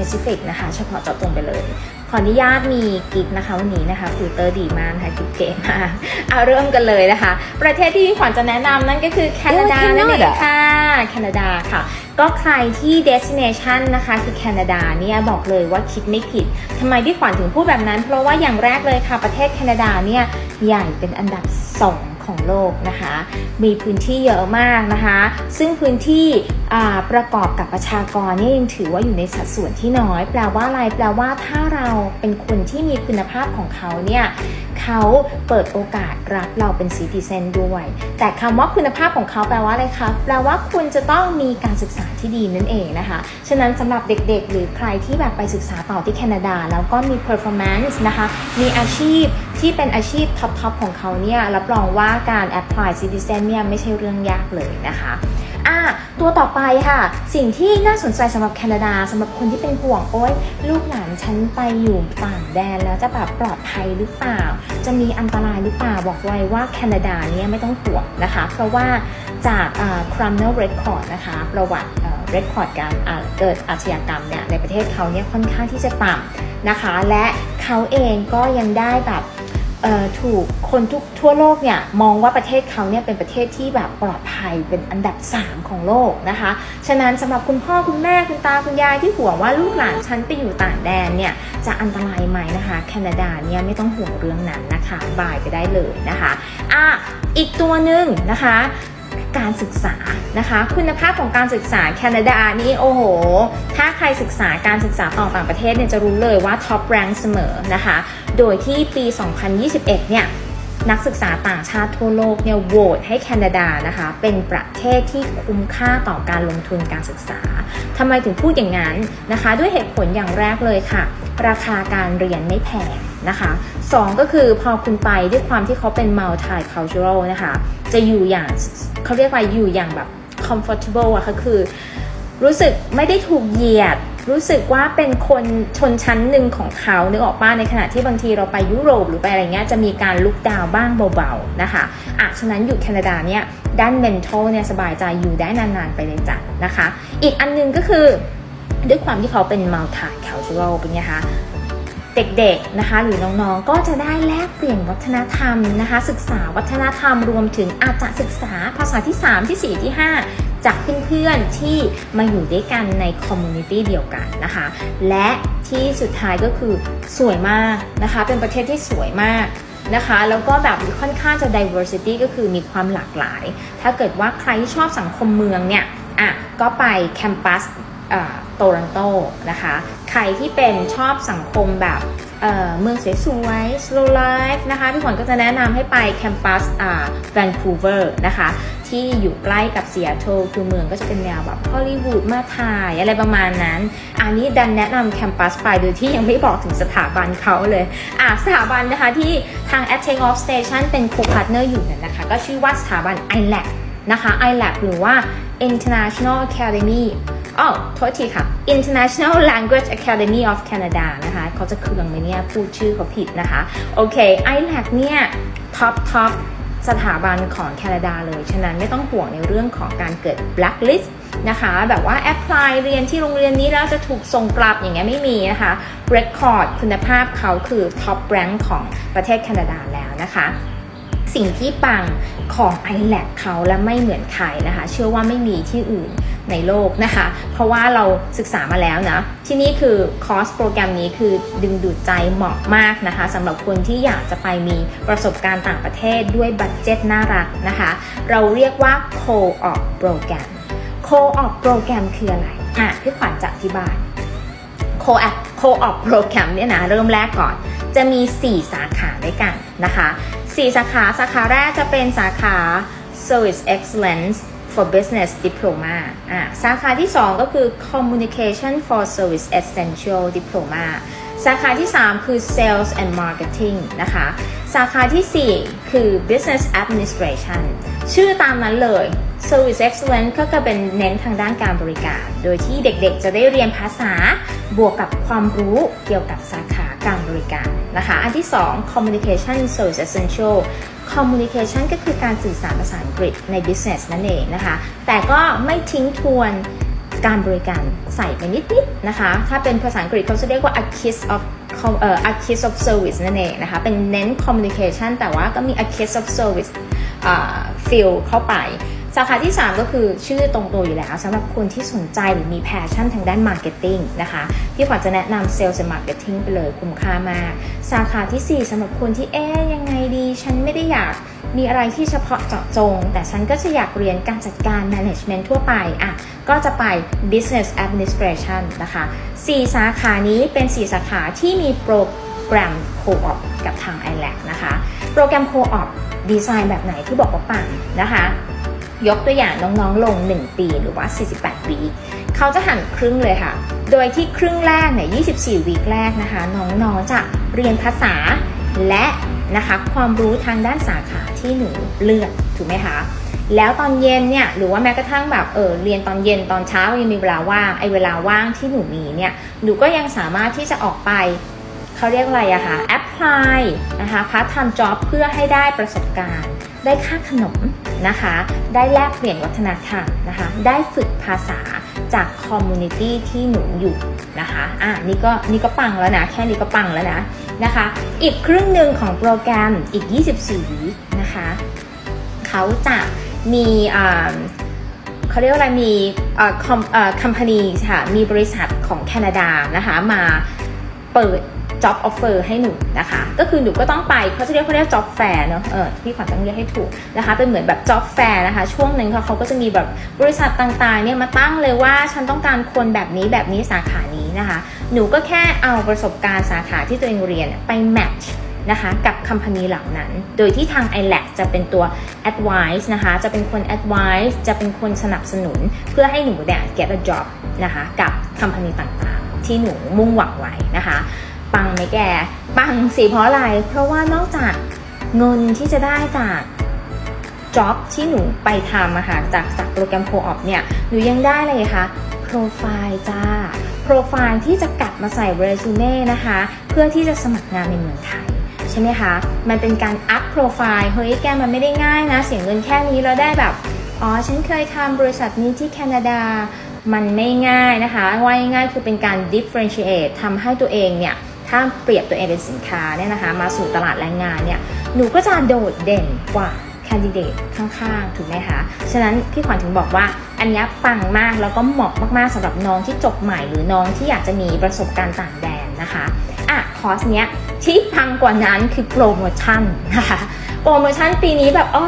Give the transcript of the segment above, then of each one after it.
specific นะคะ เฉพาะเจาะจงไปเลย ขออนุญาตมีกิฟต์นะคะวันนี้นะคะฟิลเตอร์ดีมากนะคะกิฟต์เก๋มากเอาเริ่มกันเลยนะคะ ประเทศที่ขวัญจะแนะนำนั่นก็คือแคนาดาโอ้ยนั่นเอง Canada ค่ะแคนาดาค่ะก็ใครที่ destination นะคะคือแคนาดาเนี่ยบอกเลยว่าคิดไม่ผิดทำไมที่ขวัญถึงพูดแบบนั้น เพราะว่าอย่างแรกเลยค่ะประเทศแคนาดาเนี่ยใหญ่เป็นอันดับ 2 ของโลกนะคะ มีพื้นที่เยอะมากนะคะ ซึ่งพื้นที่ประกอบกับประชากรเนี่ยยังถือว่าอยู่ในสัดส่วนที่น้อย แปลว่าอะไรแปลว่าถ้าเราเป็นคนที่มีคุณภาพของเขาเนี่ย เขาเปิดโอกาสรับเราเป็นซิติเซนด้วย แต่คำว่าคุณภาพของเขาแปลว่าอะไรคะแปลว่าคุณจะต้องมีการศึกษาที่ดีนั่นเองนะคะ ฉะนั้นสำหรับเด็กๆ หรือใครที่แบบไปศึกษาต่อที่แคนาดา แล้วก็มี performance นะคะ มีอาชีพที่เป็นอาชีพท็อปๆของเขาเนี่ยรับรองว่าการ apply citizen เนี่ยไม่ใช่เรื่องยากเลยนะคะอะตัวต่อไปค่ะ สิ่งที่น่าสนใจสำหรับแคนาดาสำหรับคนที่เป็นห่วงโอ๊ยลูกหลานฉันไปอยู่ต่างแดนแล้วจะแบบปลอดภัยหรือเปล่าจะมีอันตรายหรือเปล่าบอกไว้ว่าแคนาดาเนี่ยไม่ต้องห่วงนะคะ เพราะว่าจากอา criminal record นะคะ ประวัติเอ่อ record การเกิดอาชญากรรมเนี่ยในประเทศเขาเนี่ยค่อนข้างที่จะต่ำนะคะ และเขาเองก็ยังได้แบบ ถูกคนทุกทั่วโลกเนี่ยมองว่าประเทศเขาเนี่ยเป็นประเทศที่แบบปลอดภัยเป็นอันดับ 3 ของโลกนะคะ ฉะนั้นสำหรับคุณพ่อคุณแม่คุณตาคุณยายที่ห่วงว่าลูกหลานฉันไปอยู่ต่างแดนเนี่ยจะอันตรายไหมนะคะ แคนาดาเนี่ยไม่ต้องห่วงเรื่องนั้นนะคะ บายไปได้เลยนะคะอะอีกตัวหนึ่งนะคะ การศึกษานะคะ คุณภาพของการศึกษาแคนาดานี่โอ้โห ถ้าใครศึกษาการศึกษาต่อต่างประเทศเนี่ยจะรู้เลยว่าท็อปแรงเสมอนะคะ โดยที่ปี 2021 เนี่ยนักศึกษาต่างชาติทั่วโลกเนี่ยโหวตให้แคนาดานะคะ เป็นประเทศที่คุ้มค่าต่อการลงทุนการศึกษาทำไมถึงพูดอย่างนั้นนะคะ ด้วยเหตุผลอย่างแรกเลยค่ะ ราคาการเรียนไม่แพงนะคะสองก็คือพอคุณไปด้วยความที่เขาเป็น multicultural นะคะ จะอยู่อย่าง เขาเรียกว่าอยู่อย่างแบบ comfortable อะค่ะคือ รู้สึกไม่ได้ถูกเหยียด รู้สึกว่าเป็นคนชนชั้นหนึ่งของเขานึกออกป้าในขณะที่บางทีเราไปยุโรปหรือไปอะไรเงี้ยจะมีการลุกดาวบ้างเบาๆนะคะอะฉะนั้นอยู่แคนาดาเนี่ยด้าน mental เนี่ยสบายใจอยู่ได้นานๆไปเลยจ้ะนะคะ อีกอันหนึงก็คือด้วยความที่เขาเป็น multicultural เป็นไงคะ เด็กๆนะคะหรือน้องๆก็จะได้แลกเปลี่ยนวัฒนธรรมนะคะ ศึกษาวัฒนธรรมรวมถึงอาจจะศึกษาภาษาที่ 3 ที่ 4 ที่ 5 จากเพื่อนๆที่มาอยู่ด้วยกันในคอมมูนิตี้เดียวกันนะคะ และที่สุดท้ายก็คือสวยมากนะคะ เป็นประเทศที่สวยมากนะคะแล้วก็แบบค่อนข้างจะ diversity ก็คือมีความหลากหลาย ถ้าเกิดว่าใครที่ชอบสังคมเมืองเนี่ยอะก็ไปแคมปัส โตรอนโตนะคะ ใครที่เป็นชอบสังคมแบบเอ่อเมืองสวยๆ slow life นะคะ พี่ขวัญก็จะแนะนำให้ไปแคมปัสอ่าแวนคูเวอร์นะคะ ที่อยู่ใกล้กับเซียโตรคือเมืองก็จะเป็นแนวแบบฮอลลีวูดมาถ่ายอะไรประมาณนั้น อันนี้ดันแนะนำแคมปัสไปโดยที่ยังไม่บอกถึงสถาบันเขาเลยอะสถาบันนะคะที่ทาง a t t a k Off Station เป็น co-partner อร์อยู่นั่นนะคะ ก็ชื่อว่าสถาบัน ILAC นะคะ ILAC หรือว่า International Academy อ๋อโทษทีค่ะ International Language Academy of Canada นะคะ เขาจะเคืองไหมเนี่ย พูดชื่อเขาผิดนะคะ โอเค ILAC เนี่ยท็อปท็อปสถาบันของแคนาดาเลย ฉะนั้นไม่ต้องห่วงในเรื่องของการเกิด blacklist นะคะ แบบว่า apply เรียนที่โรงเรียนนี้แล้วจะถูกส่งกลับอย่างเงี้ยไม่มีนะคะ record คุณภาพเขาคือ top rank ของประเทศแคนาดาแล้วนะคะสิ่งที่ปังของ i l a c เขาและไม่เหมือนใครนะคะ เชื่อว่าไม่มีที่อื่น ในโลกนะคะ เพราะว่าเราศึกษามาแล้วนะ ที่นี่คือคอร์สโปรแกรมนี้คือดึงดูดใจเหมาะมากนะคะสำหรับคนที่อยากจะไปมีประสบการณ์ต่างประเทศด้วยบัตเจ็ตน่ารักนะคะ เราเรียกว่า Co-op โปรแกรม Co-op โปรแกรมคืออะไรอะพี่ขวัญจะอธิบาย Co-op Co-op โปรแกรมเนี่ยนะเริ่มแรกก่อน จะมี 4 สาขาด้วยกันนะคะ 4 สาขาสาขาแรกจะเป็นสาขา Service Excellence for Business Diploma อะสาขาที่ 2 ก็คือ Communication for Service Essential Diploma สาขาที่ 3 คือ Sales and Marketing นะคะ สาขาทีสี่ 4 คือ Business Administration ชื่อตามนั้นเลย Service Excellence ก็จะเป็นเน้นทางด้านการบริการ โดยที่เด็กๆจะได้เรียนภาษาบวกกับความรู้เกี่ยวกับสาขาการบริการนะคะ อันที่ 2 Communication Service Essential Communication ก็คือการสื่อสารภาษาอังกฤษใน Business นั่นเองนะคะ แต่ก็ไม่ทิ้งทวนการบริการใส่ไปนิดๆนะคะ ถ้าเป็นภาษาอังกฤษเขาจะเรียกว่า a kiss of เอ่อ a kiss of service นั่นเองนะคะ เป็นเน้น communication แต่ว่าก็มี a kiss of service อ่า feel เข้าไป สาขาที่ 3 ก็คือชื่อตรงตัวอยู่แล้วสำหรับคนที่สนใจหรือมีแพชชั่นทางด้านมาร์เก็ตติ้งนะคะพี่ขวัญจะแนะนำเซลล์และมาร์เก็ตติ้งไปเลยคุ้มค่ามาก สาขาทีสี่4สำหรับคนที่เอ๊ยยังไงดี ฉันไม่ได้อยากมีอะไรที่เฉพาะเจาะจง แต่ฉันก็จะอยากเรียนการจัดการ management ทั่วไปอะก็จะไป business administration นะคะ 4 สาขานี้เป็น 4 สาขาที่มีโปรแกรม co-op กับทาง i l a c นะคะ โปรแกรม co-op ดีไซน์แบบไหนที่บอกว่าปังนะคะ ยกตัวอย่างน้องๆลง 1 ปีหรือว่า 48 วีคเขาจะหั่นครึ่งเลยค่ะ โดยที่ครึ่งแรกเนี่ย 24 วีคแรกนะคะ น้องๆจะเรียนภาษาและนะคะความรู้ทางด้านสาขาที่หนูเลือกถูกไหมคะแล้วตอนเย็นเนี่ยหรือว่าแม้กระทั่งแบบเออเรียนตอนเย็นตอนเช้ายังมีเวลาว่างไอ้เวลาว่างที่หนูมีเนี่ยหนูก็ยังสามารถที่จะออกไปเขาเรียกอะไรอะคะ apply นะคะพาร์ทไทม์จ็อบเพื่อให้ได้ประสบการณ์ ได้ค่าขนมนะคะ ได้แลกเปลี่ยนวัฒนธรรมนะคะ ได้ฝึกภาษาจากคอมมูนิตี้ที่หนูอยู่นะคะ อะนี่ก็นี่ก็ปังแล้วนะ แค่นี้ก็ปังแล้วนะนะคะ อีกครึ่งหนึ่งของโปรแกรมอีก 24วีนะคะเขาจะมีอ่าเขาเรียกว่าอะไรมีอ่าคอมอ่าคัมพานีค่ะ มีบริษัทของแคนาดานะคะมาเปิด job offer ให้หนูนะคะ ก็คือหนูก็ต้องไปเขาจะเรียกเขาเรียก job fair เนอะเออพี่ขวัญต้องเรียกให้ถูกนะคะ เป็นเหมือนแบบ job fair นะคะ ช่วงหนึ่งเขาเขาก็จะมีแบบบริษัทต่างๆเนี่ยมาตั้งเลยว่าฉันต้องการคนแบบนี้แบบนี้สาขานี้นะคะ หนูก็แค่เอาประสบการณ์สาขาที่ตัวเองเรียนไป match นะคะกับคัมพานีเหล่านั้น โดยที่ทาง i l a c จะเป็นตัว advice นะคะ จะเป็นคน advice จะเป็นคนสนับสนุน เพื่อให้หนูเนี่ย get a job นะคะ กับคัมพานีต่างๆ ที่หนูมุ่งหวังไว้นะคะ ปังไหมแก ปังสิเพราะอะไร เพราะว่านอกจากเงินที่จะได้จากจ็อบที่หนูไปทำอะค่ะจากจากโปรแกรมโ o อ p เนี่ย หนูยังได้เลยคะโปรไฟล์จ้า โปรไฟล์ที่จะกลับมาใส่เรซูเม่นะคะ เพื่อที่จะสมัครงานในเมืองไทยใช่ไหมคะ มันเป็นการอัพโปรไฟล์ เฮ้ยแกมันไม่ได้ง่ายนะ เสียเงินแค่นี้แล้วได้แบบ อ๋อ ฉันเคยทำบริษัทนี้ที่แคนาดา มันไม่ง่ายนะคะ ว่าง่ายคือเป็นการ differentiate ทำให้ตัวเองเนี่ย ถ้าเปรียบตัวเองเป็นสินค้าเนี่ยนะคะ มาสู่ตลาดแรงงานเนี่ยหนูก็จะโดดเด่นกว่าแคนดิเดตข้างๆ ถูกไหมคะ ฉะนั้นพี่ขวัญถึงบอกว่าอันนี้ปังมากแล้วก็เหมาะมากๆสำหรับน้องที่จบใหม่หรือน้องที่อยากจะมีประสบการณ์ต่างแดนนะคะอะคอร์สเนี้ยที่พังกว่านั้นคือโปรโมชั่นนะคะโปรโมชั่นปีนี้แบบอ๋อ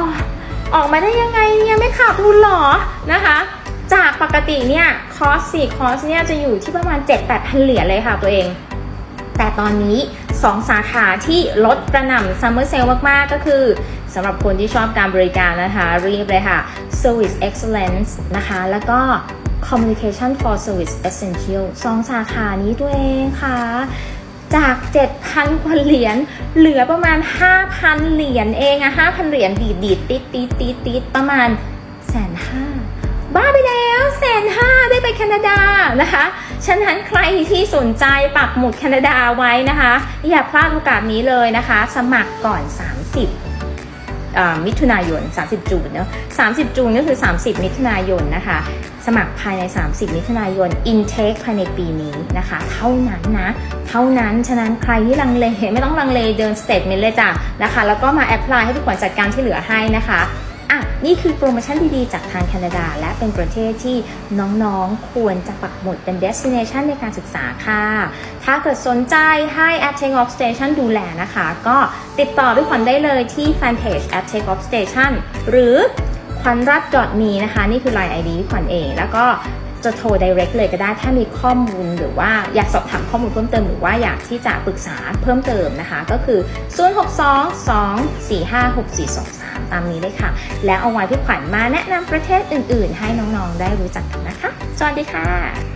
ออกมาได้ยังไงเนี่ยไม่ขาดทุนหรอนะคะจากปกติเนี่ยคอร์สสี่คอร์สเนี่ยจะอยู่ที่ประมาณ 7-8พันเหรียญเลยค่ะตัวเอง แต่ตอนนี้ 2 สาขาที่ลดกระหน่ำซัมเมอร์เซลมาก ๆ ก็คือสำหรับคนที่ชอบการบริการนะคะรีบเลยค่ะ Service Excellence นะคะ แล้วก็ Communication for Service Essential สองสาขานี้ตัวเองค่ะ จาก 7,000 กว่าเหรียญ เหลือประมาณ 5,000 เหรียญเองอะ5,000 เหรียญดีดดีดติดติดติดติดประมาณแสนห้าบ้าไปแล้วแสนห้าได้ไปแคนาดานะคะ ฉะนั้นใครที่สนใจปักหมุดแคนาดาไว้นะคะ อย่าพลาดโอกาสนี้เลยนะคะ สมัครก่อน 30มิถุนายน 30 จูนเนาะ30 จูนก็คือ 30 มิถุนายนนะคะ สมัครภายใน 30 มิถุนายน intake ภายในปีนี้นะคะ เท่านั้นนะ เท่านั้น ฉะนั้นใครที่ลังเลไม่ต้องลังเลเดิน statement เลยจ้ะนะคะ แล้วก็มา apply ให้พี่ขวัญจัดการที่เหลือให้นะคะ นี่คือโปรโมชั่นดีๆ จากทางแคนาดา และเป็นประเทศที่น้องๆ ควรจะปักหมุดเป็น destination ในการศึกษาค่ะ ถ้าเกิดสนใจให้ at Take Off Station ดูแลนะคะ ก็ติดต่อด้วยขวัญได้เลยที่ fanpage at Take Off Station หรือขวัญรัต .me นะคะ นี่คือ line ID ขวัญเอง แล้วก็จะโทร direct เลยก็ได้ถ้ามีข้อมูลหรือว่าอยากสอบถามข้อมูลเพิ่มเติมหรือว่าอยากที่จะปรึกษาเพิ่มเติมนะคะ ก็คือ 062-245-6423 ตามนี้เลยค่ะ แล้วเอาไว้พี่ขวัญมาแนะนำประเทศอื่น ๆ ให้น้องๆได้รู้จักกันนะคะ สวัสดีค่ะ